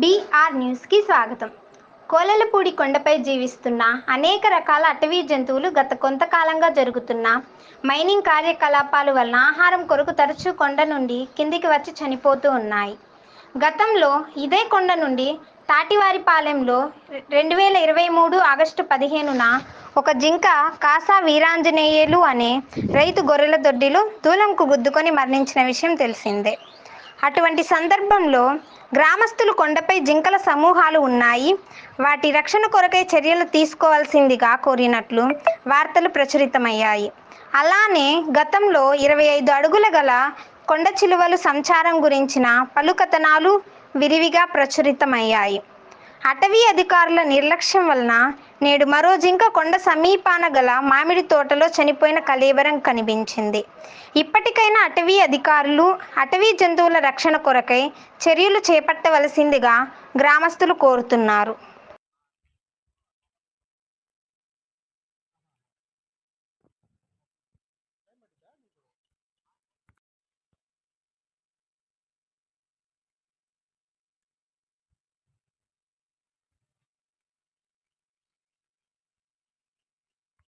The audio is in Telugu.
బీఆర్ న్యూస్కి స్వాగతం. కోలలపూడి కొండపై జీవిస్తున్న అనేక రకాల అటవీ జంతువులు గత కొంతకాలంగా జరుగుతున్న మైనింగ్ కార్యకలాపాల వలన ఆహారం కొరకు తరచూ కొండ నుండి కిందికి వచ్చి చనిపోతూ ఉన్నాయి. గతంలో ఇదే కొండ నుండి తాటివారిపాలెంలో రెండు వేల ఇరవై మూడు ఆగస్టు పదిహేనున ఒక జింక కాసా వీరాంజనేయులు అనే రైతు గొర్రెల దొడ్డిలో దూలంకు గుద్దుకొని మరణించిన విషయం తెలిసిందే. అటువంటి సందర్భంలో గ్రామస్తులు కొండపై జింకల సమూహాలు ఉన్నాయి. వాటి రక్షణ కొరకై చర్యలు తీసుకోవాల్సిందిగా కోరినట్లు వార్తలు ప్రచురితమయ్యాయి. అలానే గతంలో ఇరవై ఐదు అడుగుల గల కొండ చిలువలు సంచారం గురించిన పలు కథనాలు విరివిగా ప్రచురితమయ్యాయి. అటవీ అధికారుల నిర్లక్ష్యం వలన నేడు మరో జింక కొండ సమీపాన గల మామిడి తోటలో చనిపోయిన కలేవరం కనిపించింది. ఇప్పటికైనా అటవీ అధికారులు అటవీ జంతువుల రక్షణ కొరకై చర్యలు చేపట్టవలసిందిగా గ్రామస్తులు కోరుతున్నారు.